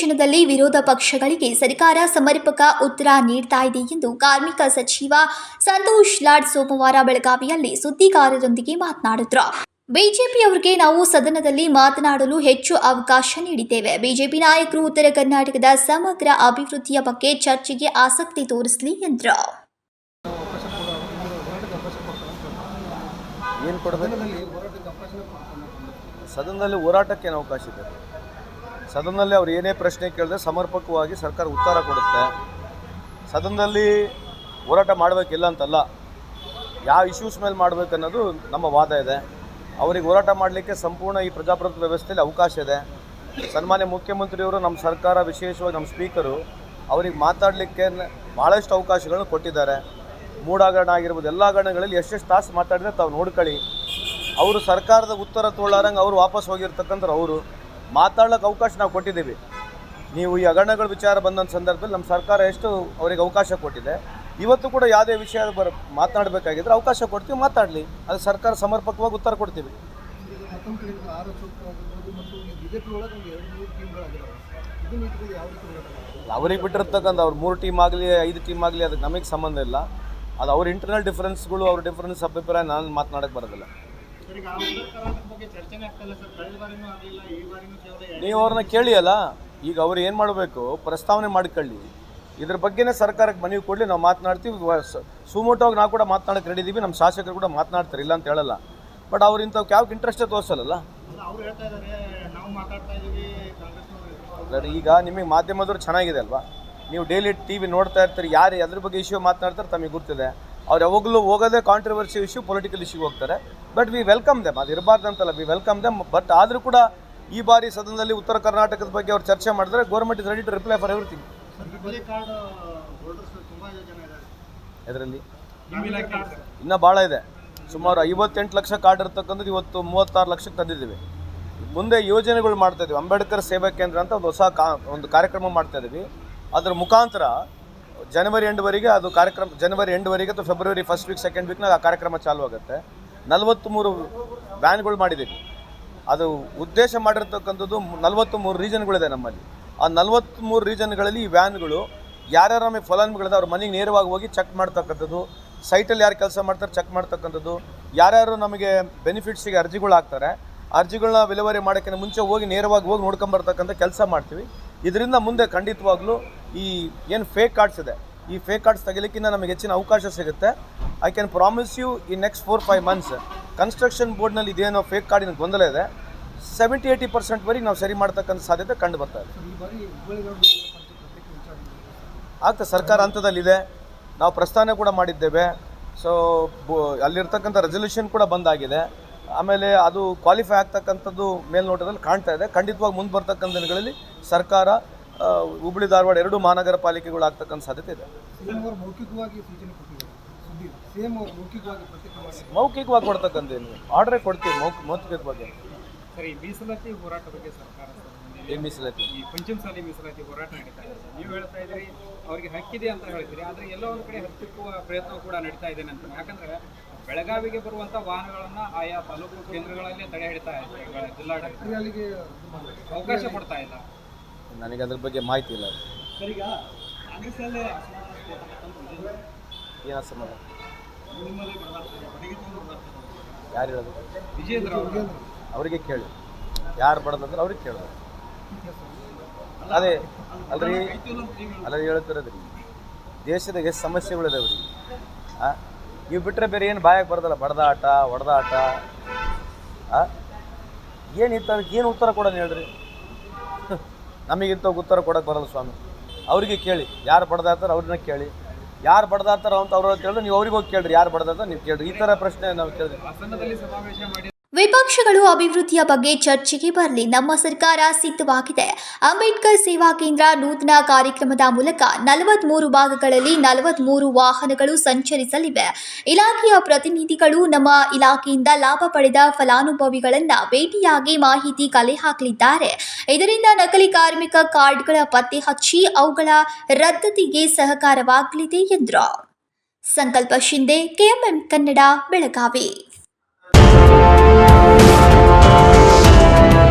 ಅಧಿವೇಶನದಲ್ಲಿ ವಿರೋಧ ಪಕ್ಷಗಳಿಗೆ ಸರ್ಕಾರ ಸಮರ್ಪಕ ಉತ್ತರ ನೀಡ್ತಾ ಇದೆ ಎಂದು ಕಾರ್ಮಿಕ ಸಚಿವ ಸಂತೋಷ್ ಲಾಡ್ ಸೋಮವಾರ ಬೆಳಗಾವಿಯಲ್ಲಿ ಸುದ್ದಿಗಾರರೊಂದಿಗೆ ಮಾತನಾಡಿದ್ರು. ಬಿಜೆಪಿಯವರಿಗೆ ನಾವು ಸದನದಲ್ಲಿ ಮಾತನಾಡಲು ಹೆಚ್ಚು ಅವಕಾಶ ನೀಡಿದ್ದೇವೆ. ಬಿಜೆಪಿ ನಾಯಕರು ಉತ್ತರ ಕರ್ನಾಟಕದ ಸಮಗ್ರ ಅಭಿವೃದ್ಧಿಯ ಬಗ್ಗೆ ಚರ್ಚೆಗೆ ಆಸಕ್ತಿ ತೋರಿಸಲಿ ಎಂದರು. ಸದನದಲ್ಲಿ ಹೋರಾಟಕ್ಕೆ ಅವಕಾಶ ಇದೆ. ಸದನದಲ್ಲಿ ಅವ್ರು ಏನೇ ಪ್ರಶ್ನೆ ಕೇಳಿದ್ರೆ ಸಮರ್ಪಕವಾಗಿ ಸರ್ಕಾರ ಉತ್ತರ ಕೊಡುತ್ತೆ. ಸದನದಲ್ಲಿ ಹೋರಾಟ ಮಾಡಬೇಕಿಲ್ಲ ಅಂತಲ್ಲ, ಯಾವ ಇಶ್ಯೂಸ್ ಮೇಲೆ ಮಾಡಬೇಕು ಅನ್ನೋದು ನಮ್ಮ ವಾದ ಇದೆ. ಅವರಿಗೆ ಹೋರಾಟ ಮಾಡಲಿಕ್ಕೆ ಸಂಪೂರ್ಣ ಈ ಪ್ರಜಾಪ್ರಭುತ್ವ ವ್ಯವಸ್ಥೆಯಲ್ಲಿ ಅವಕಾಶ ಇದೆ. ಸನ್ಮಾನ್ಯ ಮುಖ್ಯಮಂತ್ರಿಯವರು ನಮ್ಮ ಸರ್ಕಾರ, ವಿಶೇಷವಾಗಿ ನಮ್ಮ ಸ್ಪೀಕರು, ಅವ್ರಿಗೆ ಮಾತಾಡಲಿಕ್ಕೆ ಭಾಳಷ್ಟು ಅವಕಾಶಗಳನ್ನು ಕೊಟ್ಟಿದ್ದಾರೆ. ಮೂಡಾಗರಣ ಆಗಿರ್ಬೋದು, ಎಲ್ಲ ಗಣಗಳಲ್ಲಿ ಎಷ್ಟೆಷ್ಟು ತಾಸು ಮಾತಾಡಿದ್ರೆ ತಾವು ನೋಡ್ಕೊಳ್ಳಿ. ಅವರು ಸರ್ಕಾರದ ಉತ್ತರ ತೋಳಾರಂಗೆ ಅವರು ವಾಪಸ್ ಹೋಗಿರ್ತಕ್ಕಂಥ ಅವರು. ಮಾತಾಡ್ಲಿಕ್ಕೆ ಅವಕಾಶ ನಾವು ಕೊಟ್ಟಿದ್ದೀವಿ. ನೀವು ಈ ಹಗರಣಗಳ ವಿಚಾರ ಬಂದಂಥ ಸಂದರ್ಭದಲ್ಲಿ ನಮ್ಮ ಸರ್ಕಾರ ಎಷ್ಟು ಅವರಿಗೆ ಅವಕಾಶ ಕೊಟ್ಟಿದೆ. ಇವತ್ತು ಕೂಡ ಯಾವುದೇ ವಿಷಯ ಬರ ಮಾತನಾಡಬೇಕಾಗಿದ್ರೆ ಅವಕಾಶ ಕೊಡ್ತೀವಿ, ಮಾತಾಡಲಿ. ಅದು ಸರ್ಕಾರ ಸಮರ್ಪಕವಾಗಿ ಉತ್ತರ ಕೊಡ್ತೀವಿ. ಅವ್ರಿಗೆ ಬಿಟ್ಟಿರ್ತಕ್ಕಂಥ ಅವ್ರು ಮೂರು ಟೀಮ್ ಆಗಲಿ, ಐದು ಟೀಮ್ ಆಗಲಿ, ಅದಕ್ಕೆ ನಮಗೆ ಸಂಬಂಧ ಇಲ್ಲ. ಅದು ಅವ್ರ ಇಂಟರ್ನಲ್ ಡಿಫ್ರೆನ್ಸ್ಗಳು ಅವ್ರ ಡಿಫ್ರೆನ್ಸ್ ಅಭಿಪ್ರಾಯ ನಾನು ಮಾತನಾಡಕ್ಕೆ ಬರೋದಿಲ್ಲ. Sir sir. ನೀವು ಅವ್ರನ್ನ ಕೇಳಿ ಅಲ್ಲ ಈಗ ಅವ್ರು ಏನು ಮಾಡಬೇಕು ಪ್ರಸ್ತಾವನೆ ಮಾಡ್ಕೊಳ್ಳಿ. ಇದ್ರ ಬಗ್ಗೆನೇ ಸರ್ಕಾರಕ್ಕೆ ಮನವಿ ಕೊಡಲಿ ನಾವು ಮಾತನಾಡ್ತೀವಿ. ಸುಮೋಟೋಗಿ ನಾವು ಕೂಡ ಮಾತನಾಡಕ್ಕೆ ರೆಡಿ ಇದ್ದೀವಿ ನಮ್ಮ ಶಾಸಕರು ಕೂಡ ಮಾತನಾಡ್ತಾರೆ ಇಲ್ಲ ಅಂತ ಹೇಳಲ್ಲ. ಬಟ್ ಅವ್ರು ಇಂಥವ್ಕೆ ಯಾವ ಇಂಟ್ರೆಸ್ಟೇ ತೋರಿಸಲ್ಲ ಅದ್ರ ಈಗ ನಿಮಗೆ ಮಾಧ್ಯಮದವ್ರು ಚೆನ್ನಾಗಿದೆ ಅಲ್ವಾ? ನೀವು ಡೈಲಿ ಟಿ ವಿ ನೋಡ್ತಾ ಇರ್ತೀರಿ ಯಾರು ಅದ್ರ ಬಗ್ಗೆ ಇಶ್ಯೂ ಮಾತನಾಡ್ತಾರೆ ತಮಗೆ ಗೊತ್ತಿದೆ. ಅವ್ರು ಯಾವಾಗಲೂ ಹೋಗೋದೇ ಕಾಂಟ್ರವರ್ಸಿ ಇಶ್ಯೂ ಪೊಲಿಟಿಕಲ್ ಇಶ್ಯೂ ಹೋಗ್ತಾರೆ. ಬಟ್ ವಿ ವೆಲ್ಕಮ್ ದೆಮ್ ಅದು ಇರಬಾರ್ದು ಅಂತಲ್ಲ ವಿ ವೆಲ್ಕಮ್ ದೆಮ್ ಬಟ್ ಆದರೂ ಕೂಡ ಈ ಬಾರಿ ಸದನದಲ್ಲಿ ಉತ್ತರ ಕರ್ನಾಟಕದ ಬಗ್ಗೆ ಅವ್ರು ಚರ್ಚೆ ಮಾಡಿದ್ರೆ government is ready to reply for everything ಅದರಲ್ಲಿ ಇನ್ನೂ ಭಾಳ ಇದೆ. ಸುಮಾರು ಐವತ್ತೆಂಟು ಲಕ್ಷ ಕಾರ್ಡ್ ಇರ್ತಕ್ಕಂಥದ್ದು ಇವತ್ತು ಮೂವತ್ತಾರು ಲಕ್ಷಕ್ಕೆ ತಂದಿದ್ದೀವಿ. ಮುಂದೆ ಯೋಜನೆಗಳು ಮಾಡ್ತಾ ಇದ್ದೀವಿ. ಅಂಬೇಡ್ಕರ್ ಸೇವಾ ಕೇಂದ್ರ ಅಂತ ಒಂದು ಹೊಸ ಕಾ ಒಂದು ಕಾರ್ಯಕ್ರಮ ಮಾಡ್ತಾ ಇದ್ದೀವಿ. ಅದರ ಮುಖಾಂತರ ಜನವರಿ ಎಂಡ್ವರೆಗೆ ಅದು ಕಾರ್ಯಕ್ರಮ, ಜನವರಿ ಎಂಡ್ವರೆಗೆ ಅಥವಾ ಫೆಬ್ರವರಿ ಫಸ್ಟ್ ವೀಕ್ ಸೆಕೆಂಡ್ ವೀಕ್ನಾಗ ಆ ಕಾರ್ಯಕ್ರಮ ಚಾಲು ಆಗುತ್ತೆ. ನಲವತ್ತ್ಮೂರು ವ್ಯಾನ್ಗಳು ಮಾಡಿದ್ದೀವಿ. ಅದು ಉದ್ದೇಶ ಮಾಡಿರ್ತಕ್ಕಂಥದ್ದು ನಲವತ್ತು ಮೂರು ರೀಜನ್ಗಳಿದೆ ನಮ್ಮಲ್ಲಿ. ಆ ನಲವತ್ತ್ಮೂರು ರೀಜನ್ಗಳಲ್ಲಿ ಈ ವ್ಯಾನ್ಗಳು ಯಾರ್ಯಾರ ಮೇಲೆ ಫಲಾನುಭವಿಗಳಿದೆ ಅವ್ರ ಮನೆಗೆ ನೇರವಾಗಿ ಹೋಗಿ ಚೆಕ್ ಮಾಡ್ತಕ್ಕಂಥದ್ದು, ಸೈಟಲ್ಲಿ ಯಾರು ಕೆಲಸ ಮಾಡ್ತಾರೆ ಚೆಕ್ ಮಾಡ್ತಕ್ಕಂಥದ್ದು, ಯಾರ್ಯಾರು ನಮಗೆ ಬೆನಿಫಿಟ್ಸಿಗೆ ಅರ್ಜಿಗಳು ಹಾಕ್ತಾರೆ ಅರ್ಜಿಗಳನ್ನ ವಿಲೇವಾರಿ ಮಾಡೋಕ್ಕಿಂತ ಮುಂಚೆ ಹೋಗಿ ನೇರವಾಗಿ ಹೋಗಿ ನೋಡ್ಕೊಂಬರ್ತಕ್ಕಂಥ ಕೆಲಸ ಮಾಡ್ತೀವಿ. ಇದರಿಂದ ಮುಂದೆ ಖಂಡಿತವಾಗ್ಲೂ ಈ ಏನು ಫೇಕ್ ಕಾರ್ಡ್ಸ್ ಇದೆ, ಈ ಫೇಕ್ ಕಾರ್ಡ್ಸ್ ತೆಗಿಲಿಕ್ಕಿಂತ ನಮಗೆ ಹೆಚ್ಚಿನ ಅವಕಾಶ ಸಿಗುತ್ತೆ. I can promise you in next four five months construction ಬೋರ್ಡ್ನಲ್ಲಿ ಇದೇನೋ ಫೇಕ್ ಕಾರ್ಡಿನ ಗೊಂದಲ ಇದೆ. ಸೆವೆಂಟಿ ಏಯ್ಟಿ ಪರ್ಸೆಂಟ್ವರೆಗೆ ನಾವು ಸರಿ ಮಾಡ್ತಕ್ಕಂಥ ಸಾಧ್ಯತೆ ಕಂಡು ಬರ್ತಾ ಇದೆ. ಆಗ್ತದೆ ಸರ್ಕಾರ ಹಂತದಲ್ಲಿದೆ. ನಾವು ಪ್ರಸ್ತಾವನೆ ಕೂಡ ಮಾಡಿದ್ದೇವೆ. ಸೊ ಅಲ್ಲಿರ್ತಕ್ಕಂಥ ರೆಸಲ್ಯೂಷನ್ ಕೂಡ ಬಂದಾಗಿದೆ. ಆಮೇಲೆ ಅದು ಕ್ವಾಲಿಫೈ ಆಗ್ತಕ್ಕಂಥದ್ದು ಮೇಲ್ನೋಟದಲ್ಲಿ ಕಾಣ್ತಾ ಇದೆ. ಖಂಡಿತವಾಗಿ ಮುಂದೆ ಬರ್ತಕ್ಕಂಥ ದಿನಗಳಲ್ಲಿ ಸರ್ಕಾರ ಹುಬ್ಳಿ ಧಾರವಾಡ ಎರಡು ಮಹಾನಗರ ಪಾಲಿಕೆಗಳು ಆಗ್ತಕ್ಕಂಥ ಸಾಧ್ಯತೆ ಇದೆ ಮೌಖಿಕವಾಗಿ ಸೂಚನೆ ಕೊಟ್ಟಿದ್ದಾರೆ. ಸುದ್ದಿ ಸಿಎಂ ಅವರು ಮೌಖಿಕವಾಗಿ ಪ್ರತ್ಯೇಕವಾಗಿ ಮೌಖಿಕವಾಗಿ ಕೊಡ್ತಕ್ಕಂಥದ್ದು ಆರ್ಡ್ರೇ ಕೊಡ್ತೀವಿ ಮೌಖ ಸರ್ ಈ ಮೀಸಲಾತಿ ಹೋರಾಟ ಬಗ್ಗೆ ಸರ್ಕಾರ ಈ ಮೀಸಲಾತಿ. ಈ ಪಂಚಮಸಾಲಿ ಮೀಸಲಾತಿ ಹೋರಾಟ ನಡೀತಾ ಇದೆ ನೀವು ಹೇಳ್ತಾ ಇದ್ರಿ ಅವರಿಗೆ ಹಕ್ಕಿದೆ ಅಂತ ಹೇಳ್ತೀರಿ ಆದರೆ ಎಲ್ಲೋ ಒಂದು ಕಡೆ ಹತ್ತಿಕ್ಕುವ ಪ್ರಯತ್ನ ಕೂಡ ನಡೀತಾ ಇದೆ ಅಂತ. ಯಾಕಂದ್ರೆ ಬೆಳಗಾವಿಗೆ ಬರುವಂತ ವಾಹನಗಳನ್ನ ಆಯಾ ತಾಲೂಕು ಕೇಂದ್ರಗಳಲ್ಲಿ ತಡೆ ಹಿಡಿತಾ ಇದೆ. ಜಿಲ್ಲಾಡಳಿತ ಅವಕಾಶ ಕೊಡ್ತಾ ಇಲ್ಲ. ನನಗೆ ಅದ್ರ ಬಗ್ಗೆ ಮಾಹಿತಿ ಇಲ್ಲ. ಏನು ಅಸಮಾಧಾನ? ಯಾರು ಹೇಳೋದು? ಅವರಿಗೆ ಕೇಳಿ. ಯಾರು ಬಡದಂದ್ರೆ ಅವ್ರಿಗೆ ಕೇಳೋದು ಅದೇ ಅಲ್ರಿ ಅಲ್ಲ ಹೇಳ್ತಿರೋದ್ರಿ. ದೇಶದ ಎಷ್ಟು ಸಮಸ್ಯೆಗಳಿದಾವೆ ರೀ? ಹಾಂ ನೀವು ಬಿಟ್ಟರೆ ಬೇರೆ ಏನು ಬಾಯಕ್ಕೆ ಬರೋದಲ್ಲ ಬಡದಾಟ ಹೊಡೆದಾಟ ಆ? ಏನು ಇತ್ತು ಅದಕ್ಕೆ ಏನು ಉತ್ತರ ಕೊಡೋಣ ಹೇಳ್ರಿ? ನಮಗಿಂತ ಉತ್ತರ ಕೊಡೋಕೆ ಬರಲ್ಲ ಸ್ವಾಮಿ. ಅವರಿಗೆ ಕೇಳಿ, ಯಾರು ಬಡ್ದಾಡ್ತಾರೋ ಅವ್ರನ್ನ ಕೇಳಿ. ಯಾರು ಬಡ್ದಾಡ್ತಾರೋ ಅಂತ ಅವ್ರ ಕೇಳಿದ್ರೆ ನೀವು ಅವ್ರಿಗೆ ಹೋಗಿ ಕೇಳ್ರಿ, ಯಾರು ಬಡ್ದಾಡ್ತಾರೋ ನೀವು ಕೇಳ್ರಿ. ಈ ಥರ ಪ್ರಶ್ನೆ ನಾವು ಮಾಡಿ ವಿಪಕ್ಷಗಳು ಅಭಿವೃದ್ಧಿಯ ಬಗ್ಗೆ ಚರ್ಚೆಗೆ ಬರಲಿ. ನಮ್ಮ ಸರ್ಕಾರ ಸಿದ್ಧವಾಗಿದೆ. ಅಂಬೇಡ್ಕರ್ ಸೇವಾ ಕೇಂದ್ರ ನೂತನ ಕಾರ್ಯಕ್ರಮದ ಮೂಲಕ ನಲವತ್ಮೂರು ಭಾಗಗಳಲ್ಲಿ ನಲವತ್ಮೂರು ವಾಹನಗಳು ಸಂಚರಿಸಲಿವೆ. ಇಲಾಖೆಯ ಪ್ರತಿನಿಧಿಗಳು ನಮ್ಮ ಇಲಾಖೆಯಿಂದ ಲಾಭ ಪಡೆದ ಫಲಾನುಭವಿಗಳನ್ನು ಭೇಟಿಯಾಗಿ ಮಾಹಿತಿ ಕಲೆ ಹಾಕಲಿದ್ದಾರೆ. ಇದರಿಂದ ನಕಲಿ ಕಾರ್ಮಿಕ ಕಾರ್ಡ್ಗಳ ಪತ್ತೆ ಹಚ್ಚಿ ಅವುಗಳ ರದ್ದತಿಗೆ ಸಹಕಾರವಾಗಲಿದೆ ಎಂದರು. Sankalp Shinde KMM Kannada, Belagavi. Thank you.